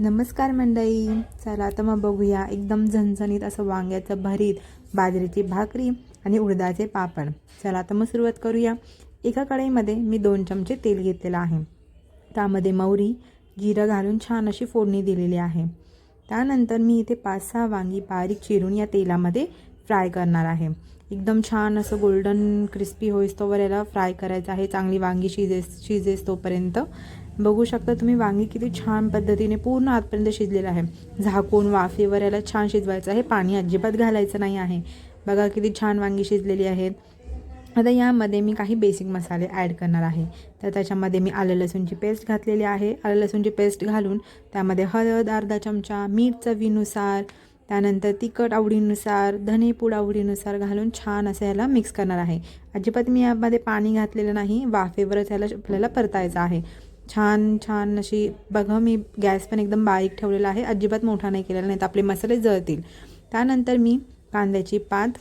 नमस्कार मंडळी. चला आता मग बघूया एकदम झणझणीत असं वांग्याचं भरीत बाजरीची भाकरी आणि उडदाचे पापड. चला आता मग सुरुवात करूया. एका कढईमध्ये मी दोन चमचे तेल घेतलेलं आहे. त्यामध्ये मौरी जिरं घालून छान अशी फोडणी दिलेली आहे. त्यानंतर मी इथे पाच सहा वांगी बारीक चिरून या तेलामध्ये फ्राय करणार आहे. एकदम छान असं गोल्डन क्रिस्पी होईस्तोवर याला फ्राय करायचं आहे. चांगली वांगी शिजेस शिजेस तोपर्यंत बघू शकता तुम्ही वांगी किती छान पद्धतीने पूर्ण आतपर्यंत शिजलेलं आहे. झाकून वाफेवर याला छान शिजवायचं आहे. पाणी अजिबात घालायचं नाही आहे. बघा किती छान वांगी शिजलेली आहेत आता यामध्ये मी काही बेसिक मसाले ॲड करणार आहे. तर त्याच्यामध्ये मी आलं लसूणची पेस्ट घातलेली आहे. आलं लसूणची पेस्ट घालून त्यामध्ये हळद अर्धा चमचा मीठ चवीनुसार त्यानंतर तिखट आवडीनुसार धनेपूड आवडीनुसार घालून छान असं ह्याला मिक्स करणार आहे. अजिबात मी यामध्ये पाणी घातलेलं नाही वाफेवरच ह्याला आपल्याला परतायचं आहे. छान छान अशी बघा मी गॅस पण एकदम बारीक ठेवलेला आहे अजिबात मोठा नाही केलेला नाही तर आपले मसाले जळतील. त्यानंतर मी कांद्याची पात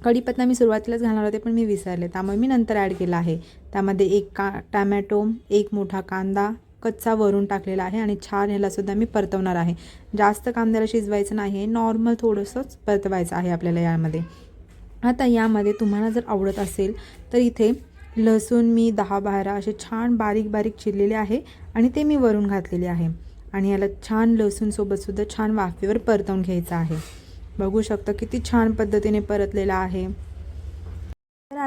कढीपत्ता मी सुरुवातीलाच घालणार होते पण मी विसरले त्यामुळे मी नंतर ॲड केला आहे. त्यामध्ये एक का टॅमॅटो एक मोठा कांदा कच्चा वरून टाकलेला आहे आणि छान ह्यालासुद्धा मी परतवणार आहे. जास्त कांद्याला शिजवायचं नाही आहे नॉर्मल थोडंसंच परतवायचं आहे आपल्याला यामध्ये. आता यामध्ये तुम्हाला जर आवडत असेल तर इथे लसूण मी दहा बारा असे छान बारीक बारीक चिरलेले आहे आणि ते मी वरून घातलेले आहे. आणि याला छान लसूणसोबतसुद्धा छान वाफेवर परतवून घ्यायचं आहे. बघू शकता किती छान पद्धतीने परतलेला आहे.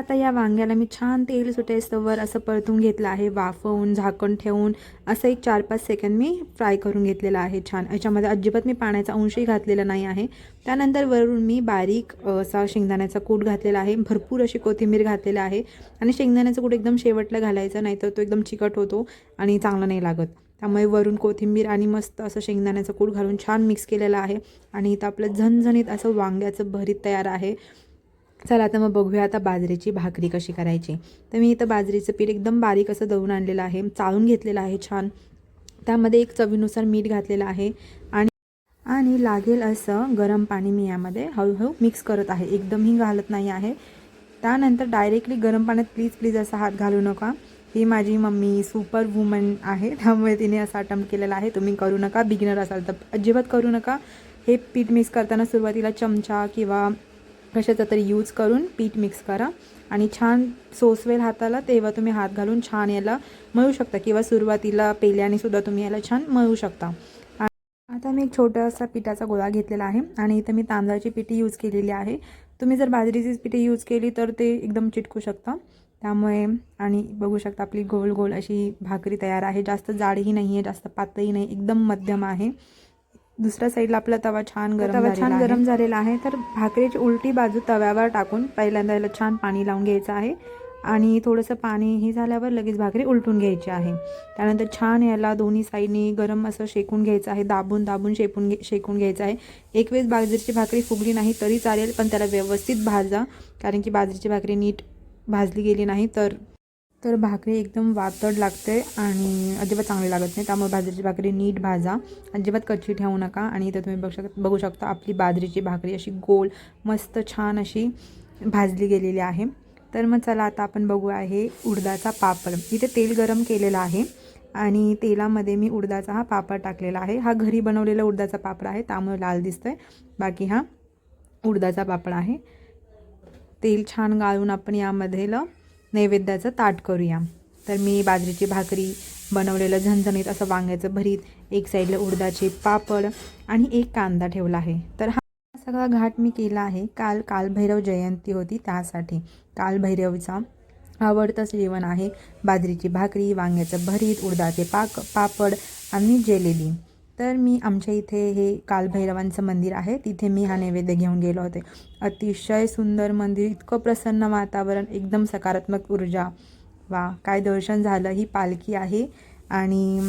आता या वांग्याला मी छान तेल सुटेस्तवर असं परतून घेतलं आहे वाफवून झाकण ठेवून असं एक चार पाच सेकंद मी फ्राय करून घेतलेलं आहे छान. याच्यामध्ये अजिबात मी पाण्याचा अंशही घातलेला नाही आहे. त्यानंतर वरून मी बारीक असा शेंगदाण्याचा कूट घातलेला आहे भरपूर अशी कोथिंबीर घातलेला आहे आणि शेंगदाण्याचं कूट एकदम शेवटला घालायचं नाहीतर तो एकदम चिकट होतो आणि चांगला नाही लागत. त्यामुळे वरून कोथिंबीर आणि मस्त असं शेंगदाण्याचं कूट घालून छान मिक्स केलेलं आहे आणि इथं आपलं झणझणीत असं वांग्याचं भरीत तयार आहे. चला आता मग बघूया आता बाजरीची भाकरी कशी करायची. तर मी इथं बाजरीचं पीठ एकदम बारीक असं दळून आणलेलं आहे. चाळून घेतलेलं आहे छान. त्यामध्ये एक चवीनुसार मीठ घातलेलं आहे. आणि आणि लागेल असं गरम पाणी मी यामध्ये हळूहळू मिक्स करत आहे. एकदमही घालत नाही आहे. त्यानंतर डायरेक्टली गरम पाण्यात प्लीज प्लीज असा हात घालू नका. ही माझी मम्मी सुपर वुमन आहे. त्यामुळे तिने असा अटेम्प्ट केलेला आहे. तुम्ही करू नका. बिगिनर असाल तर अजिबात करू नका. हे पीठ मिक्स करताना सुरुवातीला चमचा किंवा कशाचा तरी यूज करून पीठ मिक्स करा. आणि छान सोसवेल हाताला तेव्हा तुम्ही हात घालून छान याला मळू शकता किंवा सुरुवातीला पेल्याने सुद्धा तुम्ही याला छान मळू शकता. आता मी एक छोटासा पिठाचा गोळा घेतलेला आहे आणि इथं मी तांदळाची पिठी यूज केलेली आहे. तुम्ही जर बाजरीचीच पिठी यूज केली तर ते एकदम चिटकू शकता. त्यामुळे आणि बघू शकता आपली गोल गोल अशी भाकरी तयार आहे. जास्त जाडही नाही आहे जास्त पातळी नाही एकदम मध्यम आहे. दुसऱ्या साईडला आपला तवा छान गरम तवा छान गरम झालेला आहे. तर भाकरीची उलटी बाजू तव्यावर टाकून पहिल्यांदा याला छान पाणी लावून घ्यायचं आहे. आणि थोडंसं पाणी हे झाल्यावर लगेच भाकरी उलटून घ्यायची आहे. त्यानंतर छान याला दोन्ही साईडनी गरम असं शेकून घ्यायचं आहे. दाबून दाबून शेकून घे शेकून घ्यायचं आहे. एक वेळेस बाजरीची भाकरी फुगली नाही तरी चालेल पण त्याला व्यवस्थित भाजा. कारण की बाजरीची भाकरी नीट भाजली गेली नाही तर तर भाकरी एकदम वातड लागते आणि अजिबात चांगली लागत नाही. त्यामुळे बाजरीची भाकरी नीट भाजा. अजिबात कच्ची ठेवू नका आणि इथं तुम्ही बघू शक बघू शकता आपली बाजरीची भाकरी अशी गोल मस्त छान अशी भाजली गेलेली आहे. तर मग चला आता आपण बघू आहे उडदाचा पापड. इथे तेल गरम केलेलं आहे आणि तेलामध्ये मी उडदाचा हा पापड टाकलेला आहे. हा घरी बनवलेला उडदाचा पापड आहे त्यामुळे लाल दिसतं आहे बाकी हा उडदाचा पापड आहे. तेल छान गाळून आपण यामध्ये ल नैवेद्याचं ताट करूया. तर मी बाजरीची भाकरी बनवलेलं झणझणीत असं वांग्याचं भरीत एक साईडला उडदाचे पापड आणि एक कांदा ठेवला आहे. तर हा सगळा घाट मी केला आहे. काल कालभैरव जयंती होती त्यासाठी. कालभैरवचा आवडतंच जेवण आहे. बाजरीची भाकरी वांग्याचं भरीत उडदाचे पाक पापड आणि जेलेली तर मी आमच्या इथे हे कालभैरवांचं मंदिर आहे. तिथे मी हा नैवेद्य घेऊन गेलो होते. अतिशय सुंदर मंदिर इतकं प्रसन्न वातावरण एकदम सकारात्मक ऊर्जा. वा काय दर्शन झालं. ही पालखी आहे आणि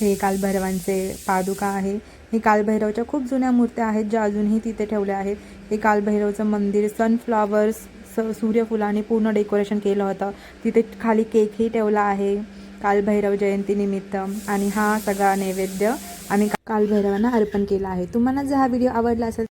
हे कालभैरवांचे पादुका आहे. हे कालभैरवच्या खूप जुन्या मूर्त्या आहेत ज्या अजूनही तिथे ठेवल्या आहेत. हे कालभैरवचं मंदिर सनफ्लॉवर्स स सूर्यफुलाने पूर्ण डेकोरेशन केलं होतं. तिथे खाली केकही ठेवला आहे. कालभैरव जयंतीनिमित्त आणि हा सगळा नैवेद्य आम्ही कालभैरवांना अर्पण केला आहे. तुम्हाला जर हा व्हिडिओ आवडला असेल